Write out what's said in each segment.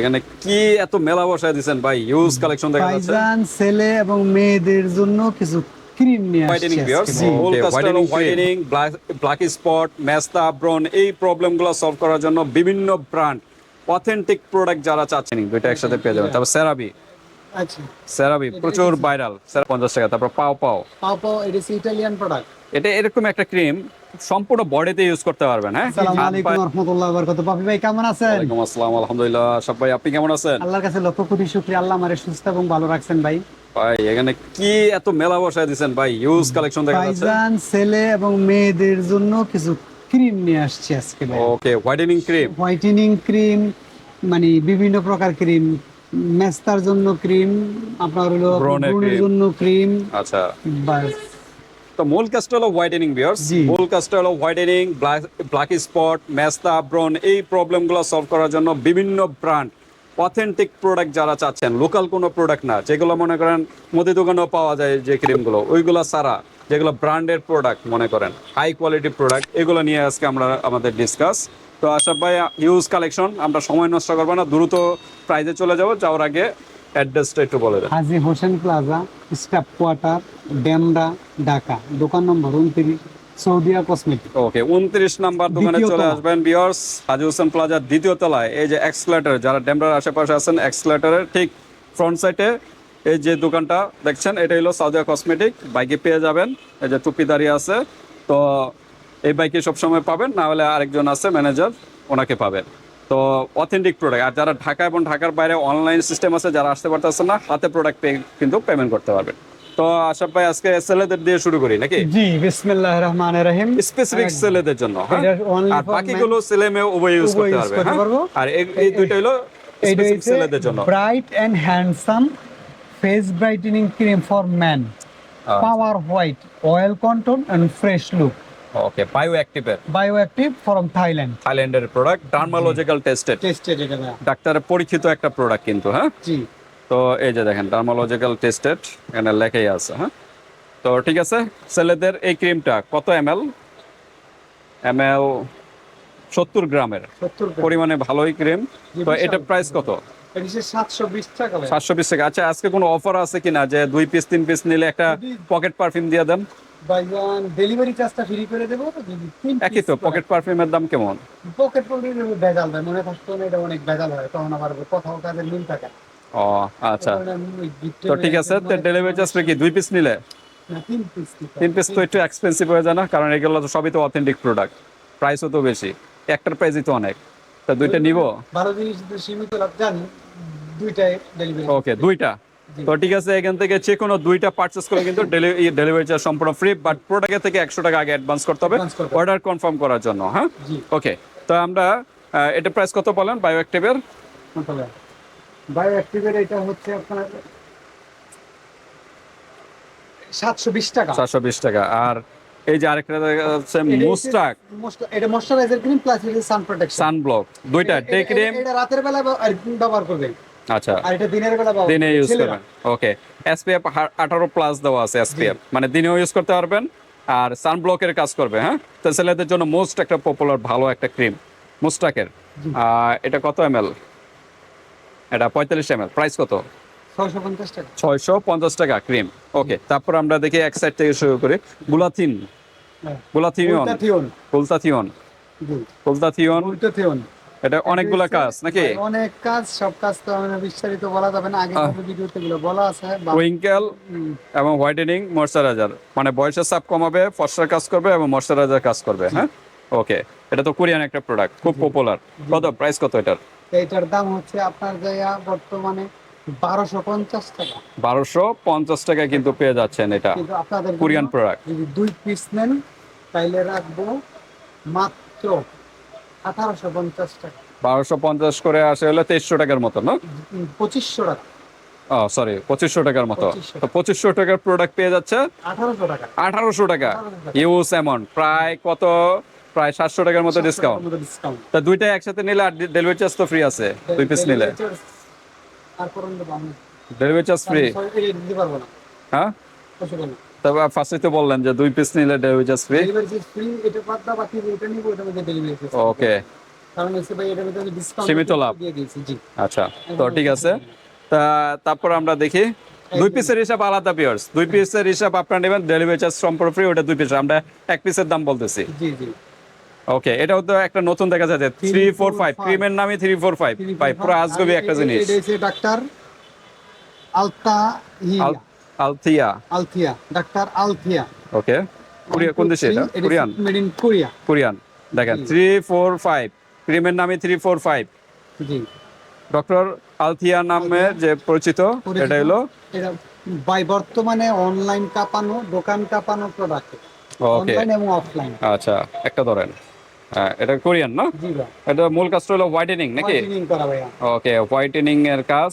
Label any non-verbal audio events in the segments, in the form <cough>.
এখানে কি এত মেলা বসায় দিছেন? ভাই ইউজ কালেকশন দেখা যাচ্ছে। ভাইজান ছেলে এবং মেয়েদের জন্য কিছু ক্রিম নিয়ে হোয়াইটেনিং বিয়ার্স হোয়াইটেনিং হোয়াইটেনিং ব্ল্যাক স্পট মেস্তা ব্রন এই প্রবলেমগুলো সলভ করার জন্য বিভিন্ন ব্র্যান্ড অথেন্টিক প্রোডাক্ট যারা চাচ্ছেন দুইটা একসাথে পেয়ে যাবেন। তারপর সেরাবি আচ্ছা। সেরাবি প্রচুর ভাইরাল সেরা পঞ্চাশ টাকা। তারপর পাও পাও। পাও পাও এটা ইটালিয়ান প্রোডাক্ট এটা এরকম একটা ক্রিম সম্পূর্ণ বডিতে ইউজ করতে পারবেন হ্যাঁ? আসসালামু আলাইকুম রহমতুল্লাহ বারকাত পাপি ভাই কেমন আছেন? আসসালাম আলহামদুলিল্লাহ। সব ভাই আপনি কেমন আছেন? আল্লাহর কাছে লক্ষ কোটি শুকরিয়া। আল্লাহ আমারে সুস্থ এবং ভালো রাখছেন ভাই। ভাই এখানে কি এত মেলা বসায় দিছেন ভাই? হিউজ কালেকশন দেখা যাচ্ছে। ভাইজান ছেলে এবং মেয়েদের জন্য কিছু ক্রিম নিয়ে আসছে আজকে ভাই। Okay whitening cream whitening cream মানে বিভিন্ন প্রকার ক্রিম মেস্তার জন্য ক্রিম আপনার হলো ব্রণের cream। জন্য ক্রিম। আচ্ছা। বাস। তো মূল কাজটা হলো হোয়াইটেনিং বিয়ার্স। মূল কাজটা হলো হোয়াইটেনিং ব্ল্যাক স্পট মেস্তা ব্রন এই প্রবলেমগুলো সলভ করার জন্য বিভিন্ন ব্র্যান্ড অথেন্টিক প্রোডাক্ট যারা চাচ্ছেন লোকাল কোনো প্রোডাক্ট না যেগুলো মনে করেন মুদি দোকানেও পাওয়া যায় যে ক্রিমগুলো ওইগুলো সারা যেগুলো ব্র্যান্ডের প্রোডাক্ট মনে করেন হাই কোয়ালিটি প্রোডাক্ট এগুলো নিয়ে আজকে আমরা আমাদের ডিসকাস তো আশা ভাই হিউজ কালেকশন আমরা সময় নষ্ট করব না দ্রুত প্রাইজে চলে যাব। যাওয়ার আগে অ্যাড্রেসটা একটু বলে দেন। Haji Hossain plaza staff quarter Demra Dhaka. দোকান নম্বর উনত্রিশ সৌদিয়া কসমেটিক। ওকে উনত্রিশ নাম্বার দোকানে চলে আসবেন বিয়ার্স হাজি হোসেন প্লাজার দ্বিতীয় তলায়। এই যে এক্সলেটার যারা ডেমরার আশেপাশে আছেন এক্সলেটারের ঠিক ফ্রন্ট সাইডে এই যে দোকানটা দেখছেন? এটা হলো সাউদিয়া কসমেটিক। বাইকে পেয়ে যাবেন। এই যে টুপি দাঁড়িয়ে আছে। তো এই বাইকে সবসময় পাবেন না হলে আরেকজন আছে ম্যানেজার ওনাকে পাবেন। তো অথেন্টিক প্রোডাক্ট আর যারা ঢাকা এবং ঢাকার বাইরে অনলাইন সিস্টেম আছে যারা আসতে পারতেছে না হাতে প্রোডাক্ট পে কিন্তু পেমেন্ট করতে পারবেন। তো আশাফ ভাই আজকে ছেলেদের দিয়ে শুরু করি নাকি? জি বিসমিল্লাহ রহমান রহিম। স্পেসিফিক ছেলেদের জন্য হ্যাঁ? আর বাকিগুলো ছেলে মেয়ে উভয় ইউজ করতে পারবে হ্যাঁ? আর এই- দুইটা হলো স্পেসিফিক ছেলেদের জন্য। Bright and handsome face brightening cream for man. Power white oil control and fresh look okay bio অ্যাক্টিভের bio active from Thailand থাইল্যান্ডের প্রোডাক্ট ডার্মালজিক্যাল টেস্টেড টেস্টেড এটা। ডাক্তারের পরীক্ষিত একটা প্রোডাক্ট কিন্তু হ্যাঁ? জি। তো এই যে দেখেন ডার্মালজিক্যাল টেস্টেড এখানে লেখাই আছে হ্যাঁ? তো ঠিক আছে ছেলেদের এই ক্রিমটা কত এম এল এম এল সত্তর গ্রামের পরিমাণে ভালোই ক্রিম তো এটা প্রাইস কত? এটা হচ্ছে 720 টাকা সাতশো পিস টাকা। আচ্ছা আজকে কোনো অফার আছে কিনা যে দুই পিস তিন পিস নিলে একটা পকেট পারফিউম দিয়ে দেন? ভাইজান ডেলিভারি চার্জটা ফ্রি করে দেবো একই তো পকেট পারফিউমের দাম কেমন? পকেট পকেট ভেজাল ভাই মনে থাকতো না এটা অনেক ভেজাল হয় তখন আবার কোথাও কাজের মিল থাকে ও আচ্ছা। তো ঠিক আছে তো ডেলিভারি চার্জ কি দুই পিস নিলে? তিন পিস তো একটু এক্সপেন্সিভ হয়ে যায় না কারণ এগুলো তো সবই তো অথেন্টিক প্রোডাক্ট প্রাইসও তো বেশি একটার প্রাইসই তো অনেক। তা দুইটা নিব? ভালো জিনিস সীমিত লাভ জানি দুইটাই ডেলিভারি ওকে দুইটা? তো ঠিক আছে এখান থেকে যে কোনো দুইটা পারচেস করে কিন্তু ডেলিভারি চার্জ সম্পূর্ণ ফ্রি বাট প্রোডাক্টের থেকে একশো টাকা আগে অ্যাডভান্স করতে হবে। অর্ডার কনফার্ম করার জন্য হ্যাঁ? ওকে তো আমরা এটা প্রাইস কত বলেন? বায়ো অ্যাক্টিভের বায়ো অ্যাক্টিভের এটা হচ্ছে আপনার সাতশো বিশ টাকা। চারশো বিশ টাকা আর এই যে আরেকটা হচ্ছে মুস্টাক এটা moisturiser cream plus sun protection sunblock দুইটা ডে ক্রিম এটা রাতের বেলা ব্যবহার করবে আচ্ছা। আর এটা দিনের বেলা দিনে ইউজ করবেন ওকে এসপিএফ আঠারো প্লাস দেওয়া আছে এসপিএফ মানে দিনেও ইউজ করতে পারবেন আর সানব্লকের কাজ করবে হ্যাঁ? তো ছেলেদের জন্য মোস্ট একটা পপুলার ভালো একটা ক্রিম মুস্টাকের এটা কত এম এটা পঁয়তাল্লিশ এম প্রাইস কত? ছয়শো পঞ্চাশ টাকা। ক্রিম ওকে তারপর আমরা দেখি এক সাইড থেকে শুরু করি। গুলাথিন। হ্যাঁ। গুলাথিনিয়ন উল্টাথিয়ন এটা অনেকগুলা কাজ নাকি? অনেক কাজ সব কাজ তো মানে বিস্তারিত বলা যাবে না আগে। ভিডিওতে গুলো বলা আছে হুম, এবং হোয়াইটেনিং ময়শ্চারাইজার মানে বয়সের চাপ কমাবে ফর্সার কাজ করবে এবং ময়শ্চারাইজার কাজ করবে হ্যাঁ? ওকে এটা তো কোরিয়ান একটা প্রোডাক্ট খুব পপুলার কত? প্রাইস কত এটার? এইটার দাম হচ্ছে আপনার জায়গা বর্তমানে বারোশো পঞ্চাশ টাকা। বারোশো পঞ্চাশ টাকা কিন্তু পেয়ে যাচ্ছেন এটা কোরিয়ান প্রোডাক্ট যদি দুই পিস নেন তাইলে রাখব মাত্র আঠারোশো পঞ্চাশ টাকা। বারোশো পঞ্চাশ করে আসে হলে তেইশশো টাকার মতো না? পঁচিশশো টাকা। ও সরি পঁচিশশো টাকার মতো। তো পঁচিশশো টাকার প্রোডাক্ট পেয়ে যাচ্ছে? আঠারোশো টাকা। আঠারোশো টাকা। 1800 ইউজ অ্যামাউন্ট প্রায় কত? প্রায় সাতশো টাকার মতো ডিসকাউন্ট তা দুইটা একসাথে নিলে আর ডেলিভারি চার্জ তো ফ্রি আছে দুই পিস নিলে। ডেলিভারি চার্জ ফ্রি হ্যাঁ? তবে ফার্স্টে তো বললেন যে দুই পিস নিলে delivery charge free delivery charge free এটা বাদ দাও বাকি এটা নিবো এটা মধ্যে ডেলিভারি ওকে কারণ হচ্ছে ভাই এটার ভিতরে ডিসকাউন্ট সীমিত লাভ। দিয়ে দিয়েছি জি। আচ্ছা তো ঠিক আছে। তা তারপর আমরা দেখি। দুই পিসের হিসাব আলাদা পিয়ার্স দুই পিসের হিসাব আপনারা নেবেন ডেলিভারি চার্জ সম্পূর্ণ ফ্রি ওটা দুই পিস আমরা এক পিসের দাম বলতেছি। জি জি। ওকে এটাও তো একটা নতুন দেখা যাচ্ছে। থ্রি ফোর ফাইভ ক্রিমের নামে থ্রি ফোর ফাইভ ভাই পুরো আজগবি একটা জিনিস। ডাক্তার আলতা আল- আলথিয়া। আলথিয়া ডাক্তার আলথিয়া। ওকে কোরিয়া কোন দেশে এটা? Korean. Made in Korea Korean. দেখেন থ্রি ফোর ফাইভ ক্রিমের নামে থ্রি ফোর ফাইভ জি। ডক্টর আলথিয়া নামে যে পরিচিত। এটা হলো? বাই বর্তমানে অনলাইন কাঁপানো দোকান কাঁপানো প্রোডাক্ট ওকে। এবং অফলাইন আচ্ছা একটা ধরেন। হ্যাঁ এটা কোরিয়ান না? এটা মূল কাজটা হলো হোয়াইটেনিং নাকি? ওকে হোয়াইটেনিং এর কাজ।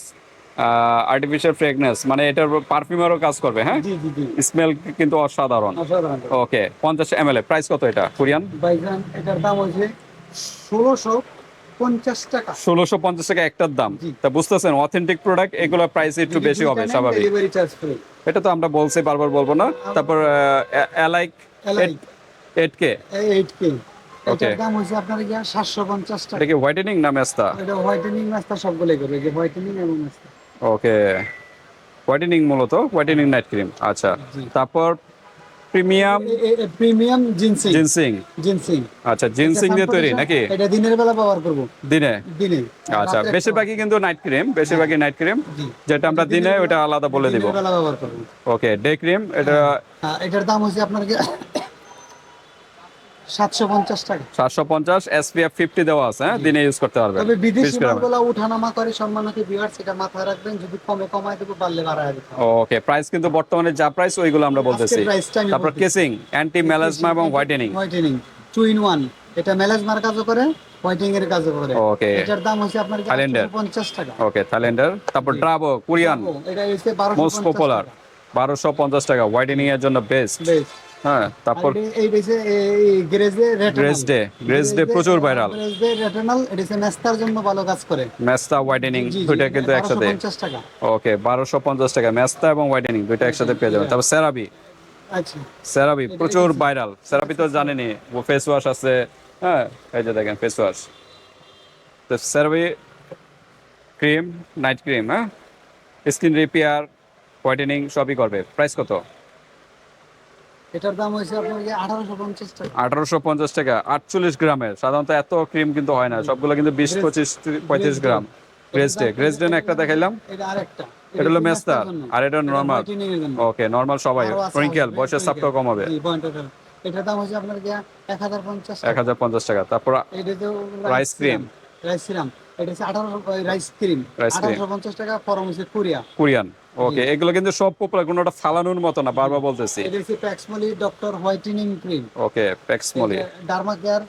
আর্টিফিশিয়াল ফ্রেগনেন্স মানে এটার পারফিউমেরও কাজ করবে হ্যাঁ? জি জি জি। স্মেল কিন্তু অসাধারণ। অসাধারণ। ওকে পঞ্চাশ এম এল প্রাইস কত এটা কোরিয়ান এটার দাম হচ্ছে ষোলোশো টাকা। ষোলোশো পঞ্চাশ টাকা একটার দাম। তা বুঝতেছেন অথেন্টিক প্রোডাক্ট এগুলোর প্রাইস একটু বেশি হবে স্বাভাবিক। এটা তো আমরা বলছি বারবার বলব না। তারপর alike eight K eight K. এটার দাম হচ্ছে আপনার গিয়া সাতশো পঞ্চাশ টাকা। এটা কি হোয়াইটেনিং না মেস্তা? এটা হোয়াইটেনিং মাস্টার সবগুলোই করবে যে হোয়াইটেনিং এবং মাস্টার ওকে হোয়াইটেনিং মূলত? হোয়াইটেনিং নাইট ক্রিম আচ্ছা। তারপর premium premium ginseng ginseng ginseng আচ্ছা জিনসিং দিয়ে তৈরি নাকি? এটা দিনের বেলা ব্যবহার করব। দিনে? দিনে। আচ্ছা বেশিরভাগই কিন্তু নাইট ক্রিম বেশিরভাগই নাইট ক্রিম যেটা আমরা দিনে ওটা আলাদা বলে দিব। দিনের বেলা ব্যবহার করব। ওকে ডে ক্রিম এটা হ্যাঁ এটার দাম হচ্ছে আপনার কি সাতশো পঞ্চাশ টাকা। সাতশো পঞ্চাশ এসপিএফ দেওয়া আছে হ্যাঁ? দিনে ইউজ করতে পারবেন। তবে বিদেশি মালগুলো উঠানামা করে সম্মানিত ভিউয়ার্স এটা মাথায় রাখবেন যদি কমে কমায় দেবো পারলে বাড়ায় দিতে ওকে প্রাইস কিন্তু বর্তমানে যা প্রাইস ওইগুলো আমরা বলতেছি। আজকের price টা আমি তারপর কেসিং অ্যান্টি মেলাজমা এবং whitening whitening two in one এটা মেলাজমার কাজও করে হোয়াইটিং এর কাজও করে। ওকে এটার দাম হচ্ছে আপনার টাকা। ওকে থাইল্যান্ডের তারপর ড্রাবো কোরিয়ান এটা হচ্ছে মোস্ট পপুলার টাকা। হোয়াইটেনিং এর জন্য বেস্ট হ্যাঁ তারপর এই বেশে এই গ্রেজে গ্রেস ডে গ্রেস ডে প্রচুর ভাইরাল গ্রেজে রেটিনাল এটা মেস্তার জন্য ভালো কাজ করে। হোয়াইটেনিং দুইটা কিন্তু একসাথে। 1250 টাকা। ওকে বারোশো পঞ্চাশ টাকা মেস্তা এবং হোয়াইটেনিং দুইটা একসাথে পেয়ে যাবেন। তারপর সেরাবি আচ্ছা। সেরাবি প্রচুর ভাইরাল সেরাবি তো জানেনি ফেস ওয়াশ আছে। হ্যাঁ এই যে দেখেন ফেস ওয়াশ তো সেরাবি ক্রিম নাইট ক্রিম হ্যাঁ? স্কিন রিপেয়ার হোয়াইটেনিং সবই করবে। প্রাইস কত? এটার দাম হচ্ছে আপনার আঠারোশো পঞ্চাশ টাকা। আঠারোশো পঞ্চাশ টাকা আটচল্লিশ গ্রামের সাধারণত এত ক্রিম কিন্তু হয় না সবগুলো কিন্তু বিশ পঁচিশ পঁয়ত্রিশ গ্রাম। গ্রেস ডে গ্রেস একটা দেখাইলাম? এটা আরেকটা। এটা হলো মেস্তা আর এটা নর্মাল ওকে নর্মাল সবাই। আমাদের। বয়সের চাপটাও কম হবে। এটার। দাম হচ্ছে আপনার এক হাজার পঞ্চাশ এক হাজার পঞ্চাশ টাকা। তারপর Rice cream। রাইস ক্রিম এটা হচ্ছে রাইস ক্রিম টাকা ফরম হচ্ছে কোরিয়া। কোরিয়ান। ওকে এগুলো কিন্তু সব পপুলার কোনোটা ফালানোর মতো না বারবার বলতেছি। এটা হচ্ছে প্যাক্সমলি doctor whitening cream okay প্যাক্সমলি derma care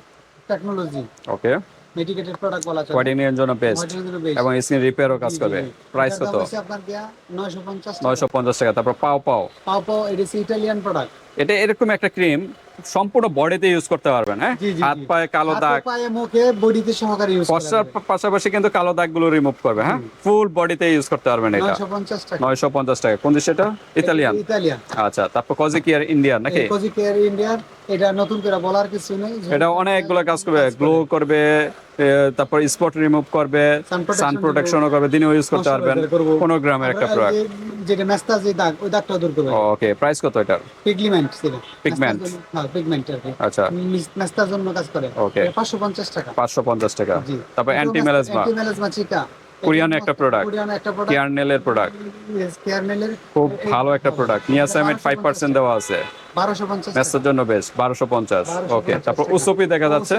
technology okay. Medicated product বলা চলে। হোয়াইটেনিং এর জন্য বেস্ট হোয়াইটেনিং এর বেশ এবং স্কিন রিপেয়ারও কাজ করবে। প্রাইস কত? আপনার দেয়া 950 নয়শো পঞ্চাশ টাকা। তারপর পাও পাও। পাও পাও এটা ইটালিয়ান প্রোডাক্ট এটা এরকম একটা ক্রিম সম্পূর্ণ বডিতে ইউজ করতে পারবেন হ্যাঁ? হাত পায়ে কালো দাগ। পায়ে মুখে বডিতে সহকারে ইউজ করা ফর্সার পাশাপাশি কিন্তু কালো দাগগুলো রিমুভ করবে হ্যাঁ? ফুল বডিতে ইউজ করতে পারবেন এটা। 950 টাকা। নয়শো পঞ্চাশ টাকা। কোন দেশ এটা? ইতালিয়ান ইতালিয়ান আচ্ছা তারপর কজিকিয়ার ইন্ডিয়ান নাকি? কোজি কেয়ার ইন্ডিয়ার এটা নতুন করে বলার কিছু নেই। এটা অনেকগুলো কাজ করবে। গ্লো করবে তারপর স্পট রিমুভ করবে সান প্রোটেকশনও করবে দিনেও ইউজ করতে পারবেন। পনেরো গ্রামের একটা প্রোডাক্ট যেটা মেস্তা যে দাগ ওই দাগটা দূর করবে ওকে প্রাইস কত এটার? পিগমেন্ট সেটা পিগমেন্ট হ্যাঁ পিগমেন্ট আর কি। আচ্ছা। ম্যাস্তার মেস্তার জন্য কাজ করে। ওকে এটা 550 টাকা। পাঁচশো পঞ্চাশ টাকা। জি। তারপর অ্যান্টি মেলাজমা অ্যান্টি মেলাজমা চিকা কোরিয়ান একটা প্রোডাক্ট কেয়ারনেলের প্রোডাক্ট কেয়ারনেলের খুব ভালো একটা প্রোডাক্ট ফাইভ পার্সেন্ট দেওয়া আছে। 1250 ম্যাচের জন্য বেশ বারোশো পঞ্চাশ। ওকে তারপর উসুপি দেখা যাচ্ছে।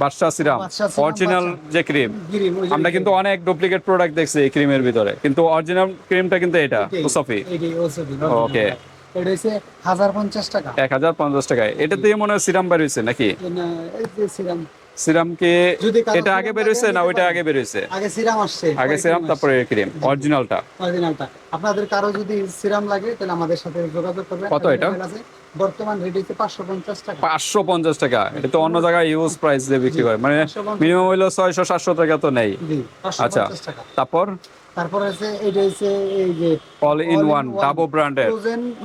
বাদশা সিরাম। অরিজিনাল যে ক্রিম আমরা কিন্তু অনেক ডুপ্লিকেট প্রোডাক্ট দেখছি এই ক্রিমের ভিতরে। কিন্তু অরিজিনাল ক্রিমটা কিন্তু এটা এটাই, ওকে এটা হচ্ছে হাজার পঞ্চাশ টাকা। এক হাজার পঞ্চাশ টাকায়। এটা দিয়ে মনে হয় সিরাম বের হয়েছে নাকি? না- এই যে সিরাম। সিরাম কি এটা আগে বের লাগে, না ওইটা আগে বের হয়েছে? আগে সিরাম আসছে। আগে সিরাম তারপরে ক্রিম অরিজিনালটা অরিজিনালটা আপনাদের কারও যদি সিরাম লাগে তাহলে আমাদের সাথে যোগাযোগ করবেন। কত এটা? বর্তমান রেট হচ্ছে পাঁচশো পঞ্চাশ টাকা। পাঁচশো পঞ্চাশ টাকা। এটা তো অন্য জায়গায় ইউজ প্রাইস দিয়ে বিক্রি করে। মানে 550 মিনিমাম হইল ছয়শো সাতশো টাকা তো নেই। আচ্ছা টাকা। তারপর? আছে এটা হচ্ছে এই যে অল ইন ওয়ান ডাবো ব্র্যান্ডের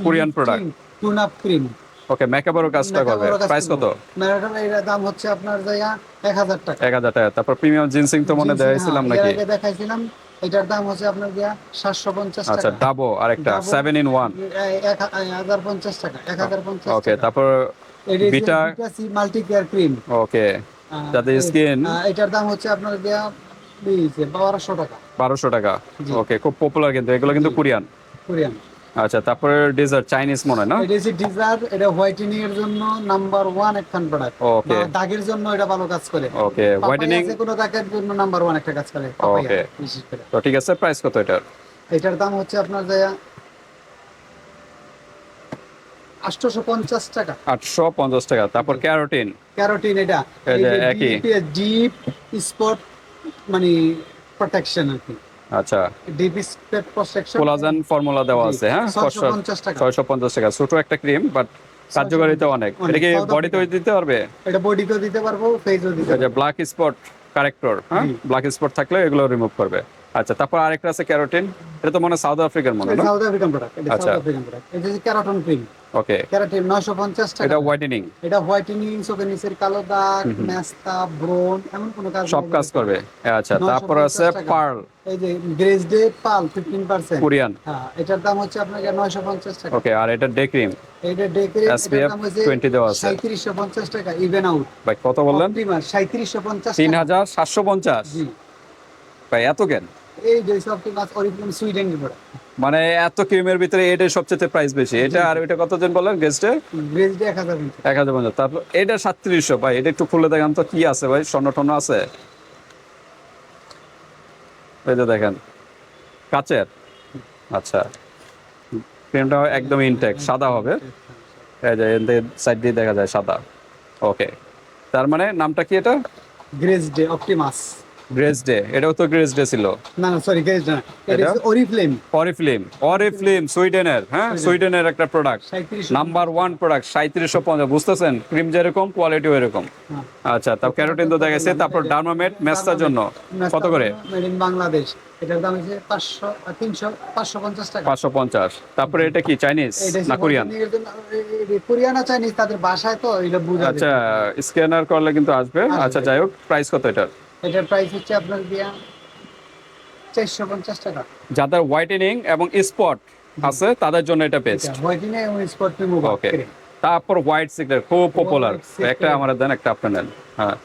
Korean product। Tone up cream okay মেকআপেরও কাজটা করবে প্রাইস কত। এর দাম হচ্ছে আপনার জায়গা এক হাজার টাকা। এক হাজার টাকা। তারপর প্রিমিয়াম জিন্সিং তো মনে দেখাইছিলাম হ্যাঁ, নাকি? আগে দেখাইছিলাম এটার দাম হচ্ছে আপনার গিয়া সাতশো পঞ্চাশ আচ্ছা ডাবো আরেকটা Dabo, সেভেন ইন ওয়ান এ- এক হা- এক হাজার পঞ্চাশ টাকা এক হাজার পঞ্চাশ ওকে তারপর beta multi care cream okay যাতে স্কিন এটার দাম হচ্ছে আপনার গিয়া বারোশো টাকা। বারোশো টাকা। ওকে খুব পপুলার কিন্তু এগুলো কিন্তু কোরিয়ান কোরিয়ান আচ্ছা তারপরে ডেজার্ট চাইনিজ মনে হয় না? এটা হচ্ছে ডিজার এটা হোয়াইটেনিং এর জন্য নাম্বার ওয়ান একখান প্রোডাক্ট ওকে দাগের জন্য এটা ভালো কাজ করে। ওকে হোয়াইটেনিং যে কোনো দাগের জন্য নাম্বার ওয়ান একটা কাজ করে করে। তো ঠিক আছে প্রাইস কত এটার? এটার দাম হচ্ছে আপনার যে আটশোশো পঞ্চাশ টাকা। আটশো পঞ্চাশ টাকা তারপর ক্যারোটিন? ক্যারোটিন এটা। এই যে একই। ডিপ স্পট মানে প্রোটেকশন আর কি। আচ্ছা। কোলাজেন ফর্মুলা দেওয়া আছে হ্যাঁ? ছয়শো পঞ্চাশ টাকা। ছোট একটা ক্রিম বাট কার্যকারিতা অনেক। এটা কি বডিতেও বডিতে দিতে পারবে? এটা বডিতেও দিতে পারব ফেসও দিতে পারবে। ব্ল্যাক স্পট কারেক্টর হ্যাঁ? ব্ল্যাক স্পট থাকলে এগুলো রিমুভ করবে। আচ্ছা তারপর আরেকটা আছে ক্যারোটিন। এটা তো মনে হয় সাউথ আফ্রিকার মনে হয় না? সাউথ আফ্রিকান প্রোডাক্ট এটা আচ্ছা। সাউথ আফ্রিকান প্রোডাক্ট এটা হচ্ছে ক্যারোটন ক্রিম ওকে ক্যারোটিন নয়শো পঞ্চাশ টাকা। এটা হোয়াইটেনিং এটা হোয়াইটেনিং চোখের নিচের কালো দাগ মেস্তা ব্রন এমন কোনো কাজ সব কাজ করবে। আচ্ছা তারপর আছে পার্ল। এই যে Grace Day fifteen percent Korean. হ্যাঁ এটার দাম হচ্ছে আপনাকে নয়শো পঞ্চাশ টাকা। ওকে আর এটা ডে ক্রিম এটা এইটা ডেকে SPF 20 দেওয়া আছে। সাঁত্রিশশো পঞ্চাশ টাকা ইভেন আউট ভাই কত বললেন? সাঁত্রিশশো পঞ্চাশ তিন হাজার সাতশো পঞ্চাশ। জি। ভাই এত কেন? এই যে অপটিমাস অরিজিনাল সুইডেন মানে এত ক্রিমের ভিতরে এটাই সবচেয়ে প্রাইস বেশি। এটা আর ওইটা কতজন বললেন গেস্টে গ্রেস ডে এক হাজার এক হাজার পঞ্চাশ। তারপর এটা সাতত্রিশশো ভাই এটা একটু খুলে দেখান তো কি আছে ভাই স্বর্ণ টর্ণ আছে? এই যে দেখেন কাচের। আচ্ছা ক্রিমটা একদম ইনটেক সাদা হবে। এই যে সাইড দিয়ে দেখা যায় সাদা। ওকে তার মানে নামটা কি এটা? Grace Day Optimus Grace Day এটাও তো গ্রেস ডে ছিল। না না সরি গ্রেস ডে না। এটা অরিফ্লেম অরিফ্লিম অরিফ্লিম সুইডেনের হ্যাঁ? সুইডেনের একটা প্রোডাক্ট নাম্বার ওয়ান প্রোডাক্ট সাঁত্রিশশো পঞ্চাশ। বুঝতেছেন? ক্রিম যেরকম কোয়ালিটিও এরকম হ্যাঁ। আচ্ছা তারপর ক্যারোটিন তো দেখাচ্ছে তারপর ডার্মামেট মেস্তার জন্য। কত করে? মেড ইন বাংলাদেশ এটার দাম হচ্ছে পাঁচশো তিনশো পাঁচশো পঞ্চাশ টাকা। পাঁচশো পঞ্চাশ। তারপরে এটা কি চাইনিজ না কোরিয়ান কোরিয়ান আর চাইনিজ তাদের বাসায় তো এটা বুঝা আচ্ছা স্ক্যানার করলে কিন্তু আসবে। আসবে। আচ্ছা যাই হোক প্রাইস কত এটার? এটার প্রাইস হচ্ছে আপনার দিয়া চারশো পঞ্চাশ টাকা। যাদের হোয়াইটেনিং এবং স্পট আছে তাদের জন্য এটা বেস্ট হোয়াইটিং এবং স্পট রিমুভার ওকে তারপর হোয়াইট সিগারেট খুব পপুলার একটা আমার দেন একটা আপনি নেন। হ্যাঁ।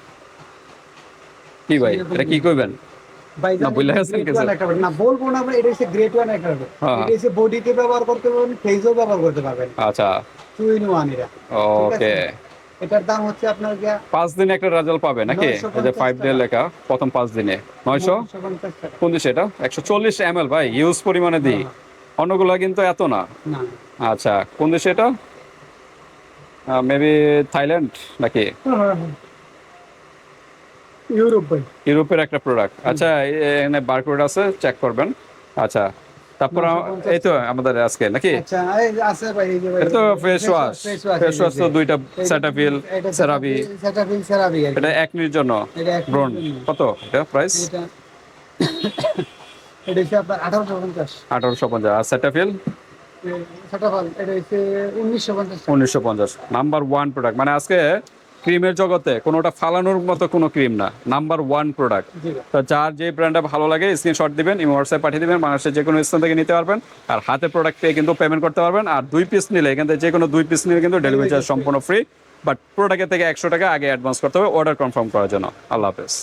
কি ভাই এটা কি করবেন না, বলে না বলব না আমরা এটা হচ্ছে গ্রেট ওয়ান একটা হ্যাঁ। এটা হচ্ছে বডিতে ব্যবহার করতে পারবেন ফেসও ব্যবহার করতে পারবেন। আচ্ছা। টু ইন ওয়ান এটা। ওকে এটার দাম হচ্ছে আপনার গিয়া পাঁচ দিনে একটা রেজাল্ট পাবে নাকি? এই যে ফাইভ ডে লেখা প্রথম পাঁচ দিনে। নয়শো? 950 টাকা। কোন দেশে এটা? একশো চল্লিশ এম এল ভাই ইউজ পরিমাণে দিই। অন্যগুলো কিন্তু এত না। না। আচ্ছা কোন দেশে এটা মেবি থাইল্যান্ড নাকি? ইউরোপ ভাই। ইউরোপের একটা প্রোডাক্ট আচ্ছা এখানে বারকোড আছে চেক করবেন। আচ্ছা তারপর এই তো আমাদের আজকে নাকি? আচ্ছা আছে ভাই এটা তো ফেস ওয়াশ ফেস ওয়াশ তো দুইটা সেটাফিল সেরাবি সেটাফিল সেরাবি এটা এক মিনিট জন্য এটা ব্রন কত এটা প্রাইস এটা <coughs> এটা হচ্ছে আপনার আঠারোশো পঞ্চাশ। আঠারোশো পঞ্চাশ। আর সেটাফিল সেটা এটা হচ্ছে উনিশশো পঞ্চাশ উনিশশো পঞ্চাশ। নাম্বার ওয়ান প্রোডাক্ট মানে আজকে ক্রিমের জগতে কোনোটা ফালানোর মতো কোনো ক্রিম না। Number one product. তো যার যে ব্র্যান্ডটা ভালো লাগে স্ক্রিনশট দিবেন ইমো হোয়াটসঅ্যাপ পাঠিয়ে দেবেন মানুষের যে কোনো স্থান থেকে নিতে পারবেন। আর হাতে প্রোডাক্ট পেয়ে কিন্তু পেমেন্ট করতে পারবেন। আর দুই পিস নিলে এখান থেকে যে কোনো দুই পিস নিলে কিন্তু ডেলিভারি চার্জ সম্পূর্ণ ফ্রি বাট প্রোডাক্টের থেকে একশো টাকা আগে অ্যাডভান্স করতে হবে অর্ডার কনফার্ম করার জন্য। আল্লাহ হাফেজ।